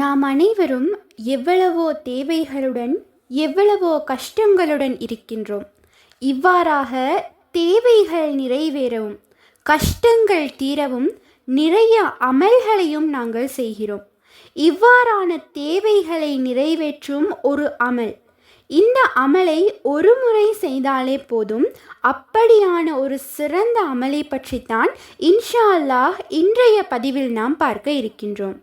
நாம் அனைவரும் எவ்வளவோ தேவைகளுடன் எவ்வளவோ கஷ்டங்களுடன் இருக்கின்றோம். இவ்வாறாக தேவைகள் நிறைவேறவும் கஷ்டங்கள் தீரவும் நிறைய அமல்களையும் நாங்கள் செய்கிறோம். இவ்வாறான தேவைகளை நிறைவேற்றும் ஒரு அமல். இந்த அமலை ஒரு முறை செய்தாலே போதும். அப்படியான ஒரு சிறந்த அமலை பற்றித்தான் இன்ஷா அல்லாஹ் இன்றைய பதிவில் நாம் பார்க்க இருக்கின்றோம்.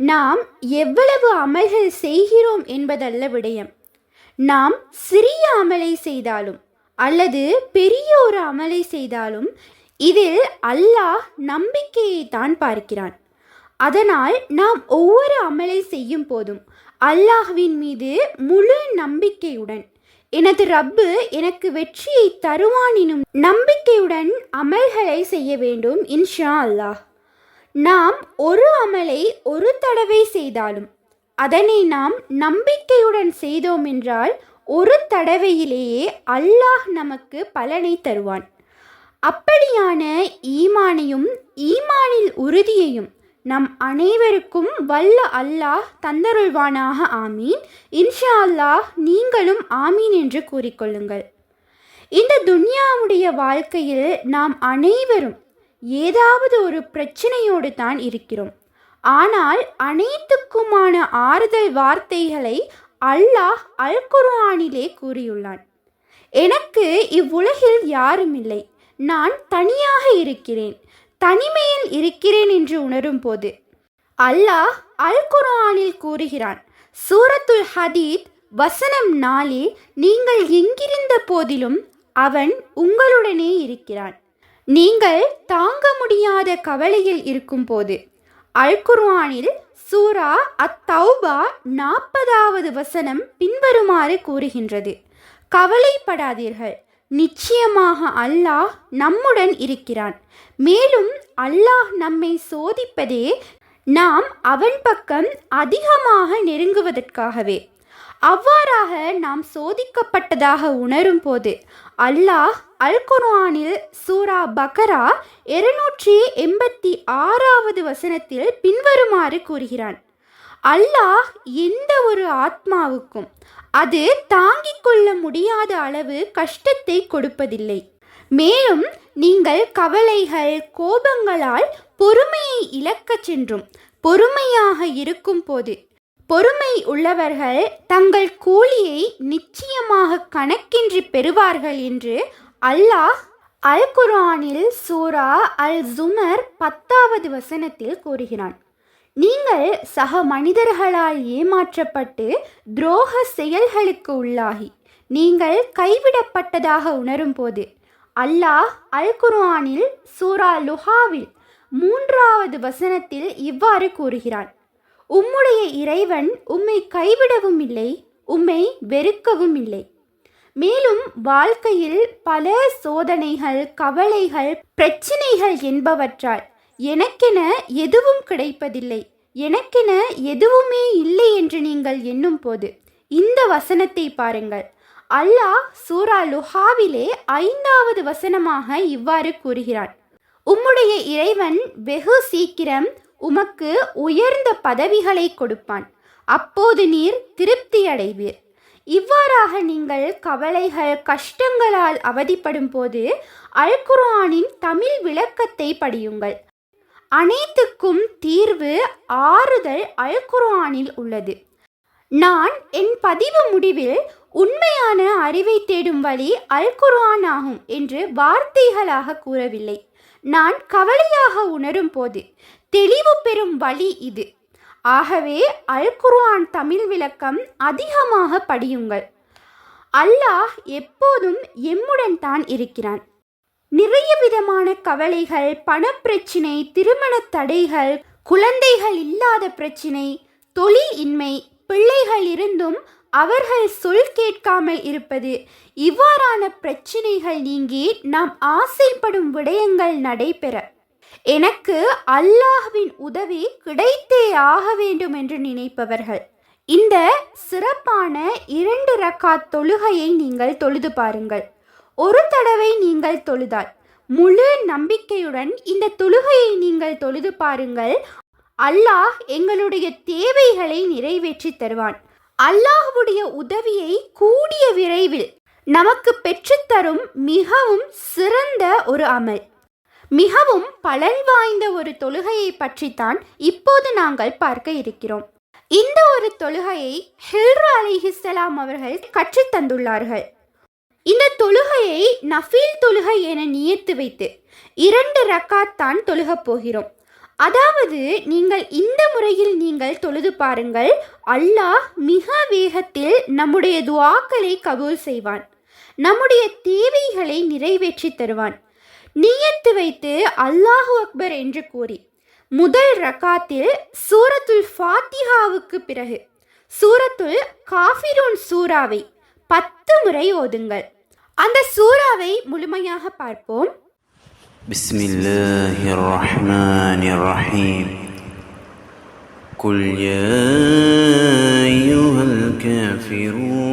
நாம் எவ்வளவு அமல்கள் செய்கிறோம் என்பதல்ல விடயம். நாம் சிறிய அமலை செய்தாலும் அல்லது பெரிய ஒரு அமலை செய்தாலும் இதில் அல்லாஹ் நம்பிக்கையை தான் பார்க்கிறான். அதனால் நாம் ஒவ்வொரு அமலை செய்யும் போதும் அல்லாஹ்வின் மீது முழு நம்பிக்கையுடன் எனது ரப்பு எனக்கு வெற்றியை தருவான் எனும் நம்பிக்கையுடன் அமல்களை செய்ய வேண்டும் இன்ஷா அல்லாஹ். நாம் ஒரு அமலை ஒரு தடவை செய்தாலும் அதனை நாம் நம்பிக்கையுடன் செய்தோம் என்றால் ஒரு தடவையிலேயே அல்லாஹ் நமக்கு பலனை தருவான். அப்படியான ஈமானையும் ஈமானில் உறுதியையும் நம் அனைவருக்கும் வல்ல அல்லாஹ் தந்தருள்வானாக ஆமீன். இன்ஷா அல்லாஹ் நீங்களும் ஆமீன் என்று கூறிக்கொள்ளுங்கள். இந்த துன்யாவுடைய வாழ்க்கையில் நாம் அனைவரும் ஏதாவது ஒரு பிரச்சனையோடு தான் இருக்கிறோம். ஆனால் அனைத்துக்குமான ஆறுதல் வார்த்தைகளை அல்லாஹ் அல் குர்ஆனிலே கூறியுள்ளான். எனக்கு இவ்வுலகில் யாரும் இல்லை நான் தனியாக இருக்கிறேன். தனிமையில் இருக்கிறேன் என்று உணரும் போது அல்லாஹ் அல் குர்ஆனில் கூறுகிறான் சூரத்துல் ஹதீத் வசனம் நாளில் நீங்கள் எங்கிருந்த போதிலும் அவன் உங்களுடனே இருக்கிறான். நீங்கள் தாங்க முடியாத கவலையில் இருக்கும்போது அல்குர்வானில் சூரா அத்தௌபா நாற்பதாவது வசனம் பின்வருமாறு கூறுகின்றது. கவலைப்படாதீர்கள். நிச்சயமாக அல்லாஹ் நம்முடன் இருக்கிறான். மேலும் அல்லாஹ் நம்மை சோதிப்பதே நாம் அவன் பக்கம் அதிகமாக நெருங்குவதற்காகவே. அவ்வாறாக நாம் சோதிக்கப்பட்டதாக உணரும் போது அல்லாஹ் அல் குர்ஆனில் சூரா பகரா இருநூற்றி எண்பத்தி ஆறாவது வசனத்தில் பின்வருமாறு கூறுகிறான். அல்லாஹ் எந்த ஒரு ஆத்மாவுக்கும் அது தாங்கிக் கொள்ள முடியாத அளவு கஷ்டத்தை கொடுப்பதில்லை. மேலும் நீங்கள் கவலைகள் கோபங்களால் பொறுமையை இழக்கச் சென்றும் பொறுமையாக இருக்கும் போது பொறுமை உள்ளவர்கள் தங்கள் கூலியை நிச்சயமாக கணக்கின்றி பெறுவார்கள் என்று அல்லாஹ் அல் குரானில் சூரா அல் ஜுமர் பத்தாவது வசனத்தில் கூறுகிறான். நீங்கள் சக மனிதர்களால் ஏமாற்றப்பட்டு துரோக செயல்களுக்கு உள்ளாகி நீங்கள் கைவிடப்பட்டதாக உணரும் போது அல்லாஹ் அல் குர்ஆனில் சூரா லுஹாவில் மூன்றாவது வசனத்தில் இவ்வாறு கூறுகிறான். உம்முடைய இறைவன் உம்மை கைவிடவும் இல்லை உம்மை வெறுக்கவும் இல்லை. மேலும் வாழ்க்கையில் பல சோதனைகள் கவலைகள் பிரச்சினைகள் என்பவற்றால் எனக்கென எதுவும் கிடைப்பதில்லை எனக்கென எதுவுமே இல்லை என்று நீங்கள் எண்ணும் போது இந்த வசனத்தை பாருங்கள். அல்லாஹ் சூரா லுஹாவிலே ஐந்தாவது வசனமாக இவ்வாறு கூறுகிறான். உம்முடைய இறைவன் வெகு சீக்கிரம் உமக்கு உயர்ந்த பதவிகளை கொடுப்பான். அப்போது நீர் திருப்தி அடைவீர் இவ்வாறாக நீங்கள் கவலைகள் கஷ்டங்களால் அவதிப்படும் போது அல்குரானின் தமிழ் விளக்கத்தை படியுங்கள். அனைத்துக்கும் தீர்வு ஆறுதல் அல்குரானில் உள்ளது. நான் என் பதிவு முடிவில் உண்மையான அறிவை தேடும் வழி அல்குரான் ஆகும் என்று வார்த்தைகளாக கூறவில்லை. நான் கவலையாக உணரும் போது தெளிவு பெறும் வழி இது. ஆகவே அல் குர்ஆன் தமிழ் விளக்கம் அதிகமாக படியுங்கள். அல்லாஹ் எப்போதும் எம்முடன் தான் இருக்கிறான். நிறைய விதமான கவலைகள் பணப்பிரச்சினை திருமண தடைகள் குழந்தைகள் இல்லாத பிரச்சினை தொழில் இன்மை பிள்ளைகள் இருந்தும் அவர்கள் சொல் கேட்காமல் இருப்பது இவ்வாறான பிரச்சனைகள் நீங்கி நாம் ஆசைப்படும் விடயங்கள் நடைபெற. எனக்கு அல்லாஹ்வின் உதவி கிடைத்தே ஆக வேண்டும் என்று நினைப்பவர்கள். இந்த சிறப்பான இரண்டு ரக்காத் தொழுகையை நீங்கள் தொழுது பாருங்கள். ஒரு தடவை நீங்கள் தொழுதால் முழு நம்பிக்கையுடன் இந்த தொழுகையை நீங்கள் தொழுது பாருங்கள். அல்லாஹ் எங்களுடைய தேவைகளை நிறைவேற்றி தருவான். அல்லாஹ்வுடைய உதவியை கூடிய விரைவில் நமக்கு பெற்றுத்தரும் மிகவும் சிறந்த ஒரு அமல். மிகவும் பலன் வாய்ந்த ஒரு தொழுகையை பற்றித்தான் இப்போது நாங்கள் பார்க்க இருக்கிறோம். இந்த ஒரு தொழுகையை ஹில்ரு அலிஹிஸ்ஸலாம் அவர்கள் கற்றுத் தந்துள்ளார்கள். இந்த தொழுகையை நஃபீல் தொழுகை என நியத்து வைத்து இரண்டு ரக்காத் தான் தொழுகப் போகிறோம். அதாவது நீங்கள் இந்த முறையில் நீங்கள் தொழுது பாருங்கள் அல்லாஹ் மிக வேகத்தில் நம்முடைய துவாக்களை கபூல் செய்வான். நம்முடைய தேவைகளை நிறைவேற்றி தருவான். நியத்து வைத்து அல்லாஹு அக்பர் என்று கூறி முதல் ரக்காத்தில் சூரத்துல் ஃபாத்திஹாவுக்கு பிறகு சூரத்துல் காஃபிரூன் சூராவை பத்து முறை ஓதுங்கள் அந்த சூறாவை முழுமையாக பார்ப்போம் بسم الله الرحمن الرحيم قل يا أيها الكافرون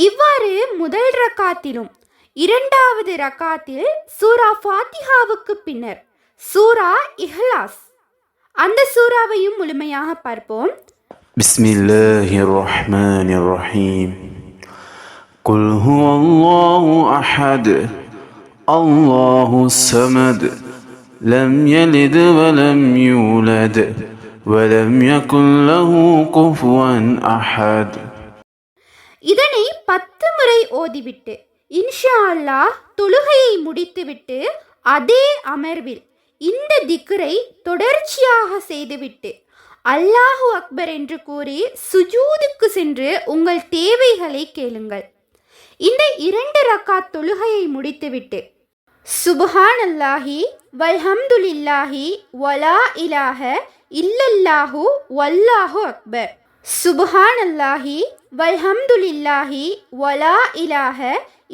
இவ்வாறு முதல் ரக்காத்திலும் இரண்டாவது ரக்காத்தில் சூரா ஃபாத்திஹாவுக்கு பின்னர் சூரா இஹ்லாஸ் அந்த சூறாவையும் முழுமையாக பார்ப்போம் بسم الله الرحمن الرحيم قل هو الله أحد الله الصمد لم يلد ولم يولد ولم يكن له كفوا أحد இதனை பத்து முறை ஓதிவிட்டு இன்ஷா அல்லாஹ் தொழுகையை முடித்துவிட்டு அதே அமர்வில் இந்த திக்ரை தொடர்ச்சியாக செய்துவிட்டு அல்லாஹு அக்பர் என்று கூறி சுஜூதுக்கு சென்று உங்கள் தேவைகளை கேளுங்கள். இந்த இரண்டு ரக்காத் தொழுகையை முடித்துவிட்டு சுபஹான் அல்லாஹி வல்ஹம்துலில்லாஹி வலா இலாஹ இல்லல்லாஹு வல்லாஹு அக்பர். சுபஹான் அல்லாஹி வல்ஹம்துலில்லாஹி வலா இலாஹ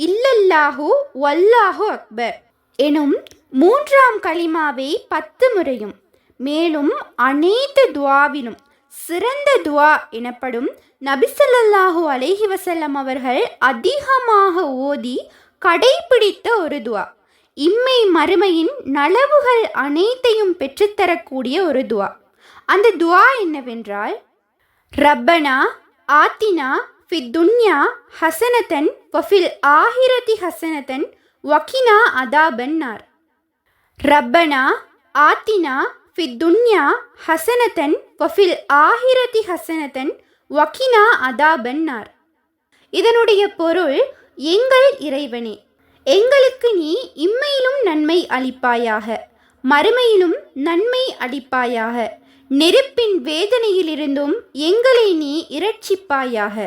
இல்லல்லாஹு வல்லாஹு அக்பர். எனும் மூன்றாம் கலிமாவை பத்து முறையும் மேலும் அனைத்து துவாவிலும் சிறந்த துவா எனப்படும் நபிசல்லாஹு அலைஹி வசல்லம் அவர்கள் அதிகமாக ஓதி கடைபிடித்த ஒரு துவா. இம்மை மறுமையின் நலவுகள் அனைத்தையும் பெற்றுத்தரக்கூடிய ஒரு துவா. அந்த துவா என்னவென்றால் ரப்பனா ஆத்தினா ஃபி துன்யா ஹசனத்தன் வஃபில் ஆஹிரதி ஹசனத்தன் வக்கினா அதாபன்னார். ரப்பனா ஆத்தினா ஃபி துன்யா ஹசனத்தன் வஃபில் ஆஹிரதி ஹசனத்தன் வக்கினா அதாபன்னார். இதனுடைய பொருள் எங்கள் இறைவனே எங்களுக்கு நீ இம்மையிலும் நன்மை அளிப்பாயாக மறுமையிலும் நன்மை அளிப்பாயாக நெருப்பின் வேதனையிலிருந்தும் எங்களை நீ இரட்சிப்பாயாக.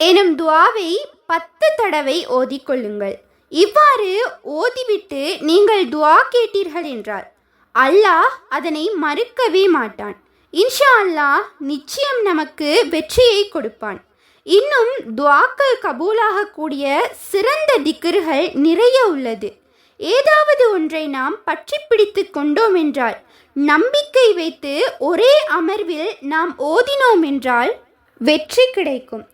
எனும் துவாவை பத்து தடவை ஓதிக்கொள்ளுங்கள். இவ்வாறு ஓதிவிட்டு நீங்கள் துவா கேட்டீர்கள் என்றால் அல்லாஹ் அதனை மறுக்கவே மாட்டான். இன்ஷா அல்லாஹ் நிச்சயம் நமக்கு வெற்றியை கொடுப்பான். இன்னும் துவாக்கள் கபூலாகக்கூடிய சிறந்த திக்ருகள் நிறைய உள்ளது. ஏதாவது ஒன்றை நாம் பற்றி பிடித்து கொண்டோம் என்றால் நம்பிக்கை வைத்து ஒரே அமர்வில் நாம் ஓதினோம் என்றால் வெற்றி கிடைக்கும்.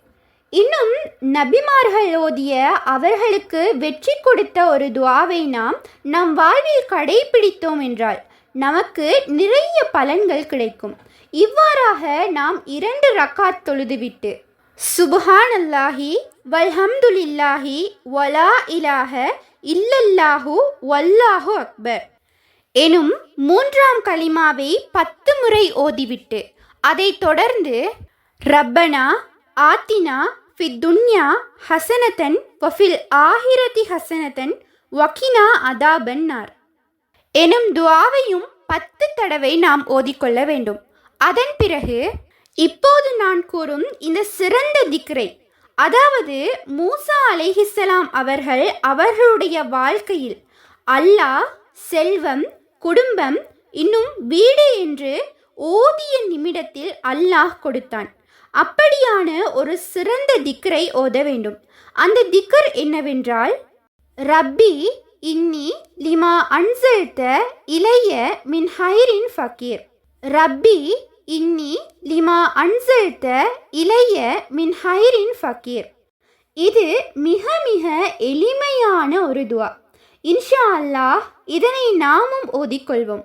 இன்னும் நபிமார்கள் ஓதிய அவர்களுக்கு வெற்றி கொடுத்த ஒரு துவாவை நாம் நம் வாழ்வில் கடைபிடித்தோம் என்றால் நமக்கு நிறைய பலன்கள் கிடைக்கும். இவ்வாறாக நாம் இரண்டு ரக்காத் தொழுதுவிட்டு சுபஹான் அல்லாஹி வல்ஹம்துலில்லாஹி வலா இலாஹ இல்லல்லாஹு வல்லாஹு அக்பர். எனும் மூன்றாம் கலிமாவை பத்து முறை ஓதிவிட்டு அதைத் தொடர்ந்து ரப்பனா ஆத்தினா ஃபித் துன்யா ஹசனத்தன் வஃபில் ஆஹிரதி ஹசனத்தன் வக்கினா அதாபன்னார் எனும் துவாவையும் பத்து தடவை நாம் ஓதிக்கொள்ள வேண்டும். அதன் பிறகு இப்போது நான் கூறும் இந்த சிறந்த திக்ரை அதாவது மூசா அலைஹிஸ்ஸலாம் அவர்கள் அவர்களுடைய வாழ்க்கையில் அல்லாஹ் செல்வம் குடும்பம் இன்னும் வீடு என்று ஓதிய நிமிடத்தில் அல்லாஹ் கொடுத்தான். அப்படியான ஒரு சிறந்த திக்கரை ஓத வேண்டும். அந்த திக்கர் என்னவென்றால் ரப்பி இன்னி லிமா அன்சல்த இளைய மின் ஹைரின் ஃபக்கீர். ரப்பி இன்னி லிமா அன்சல்த இளைய மின் ஹைரின் ஃபக்கீர். இது மிக மிக எளிமையான ஒரு துவா. இன்ஷா அல்லாஹ் இதனை நாமும் ஓதிக்கொள்வோம்.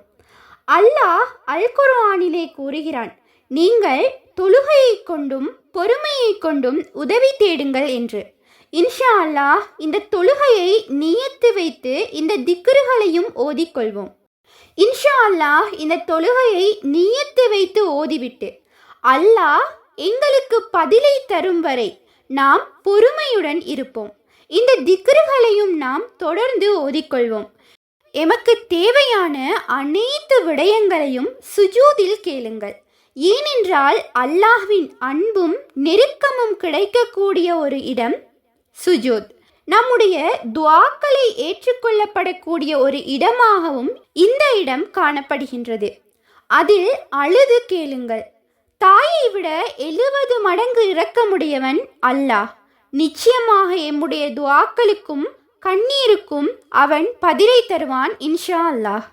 அல்லாஹ் அல் குர்ஆனிலே கூறுகிறான் நீங்கள் தொழுகையை கொண்டும் பொறுமையை கொண்டும் உதவி தேடுங்கள் என்று. இன்ஷா அல்லாஹ் இந்த தொழுகையை நியத்து வைத்து இந்த திக்ருகளையும் ஓதிக்கொள்வோம். இன்ஷா அல்லாஹ் இந்த தொழுகையை நியத்து வைத்து ஓதிவிட்டு அல்லாஹ் எங்களுக்கு பதிலை தரும் வரை நாம் பொறுமையுடன் இருப்போம். இந்த திக்ருகளையும் நாம் தொடர்ந்து ஓதிக்கொள்வோம். எமக்கு தேவையான அனைத்து விடயங்களையும் சுஜூதில் கேளுங்கள். ஏனென்றால் அல்லாஹ்வின் அன்பும் நெருக்கமும் கிடைக்கக்கூடிய ஒரு இடம் சுஜூத். நம்முடைய துவாக்களை ஏற்றுக்கொள்ளப்படக்கூடிய ஒரு இடமாகவும் இந்த இடம் காணப்படுகின்றது. அதில் அழுது கேளுங்கள். தாயை விட எழுபது மடங்கு இரக்கமுடையவன் அல்லாஹ். நிச்சயமாக எம்முடைய துவாக்களுக்கும் கண்ணீருக்கும் அவன் பதிலை தருவான் இன்ஷா அல்லாஹ்.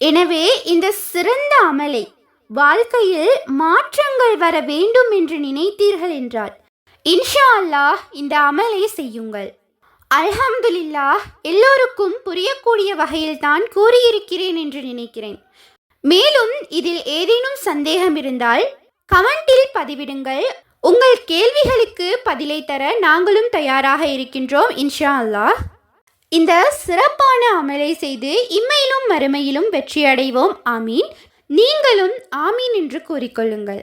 எனவே இந்த சிறந்த அமலை வாழ்க்கையில் மாற்றங்கள் வர வேண்டும் என்று நினைத்தீர்கள் என்றால் இன்ஷா அல்லாஹ் இந்த அமலை செய்யுங்கள். அல்ஹம்துலில்லா எல்லோருக்கும் புரியக்கூடிய வகையில் தான் கூறியிருக்கிறேன் என்று நினைக்கிறேன். மேலும் இதில் ஏதேனும் சந்தேகம் இருந்தால் கமெண்டில் பதிவிடுங்கள். உங்கள் கேள்விகளுக்கு பதிலை தர நாங்களும் தயாராக இருக்கின்றோம் இன்ஷா அல்லாஹ் இந்த சிறப்பான அமலை செய்து இம்மையிலும் மறுமையிலும் வெற்றியடைவோம் ஆமீன். நீங்களும் ஆமீன் என்று கூறிக்கொள்ளுங்கள்.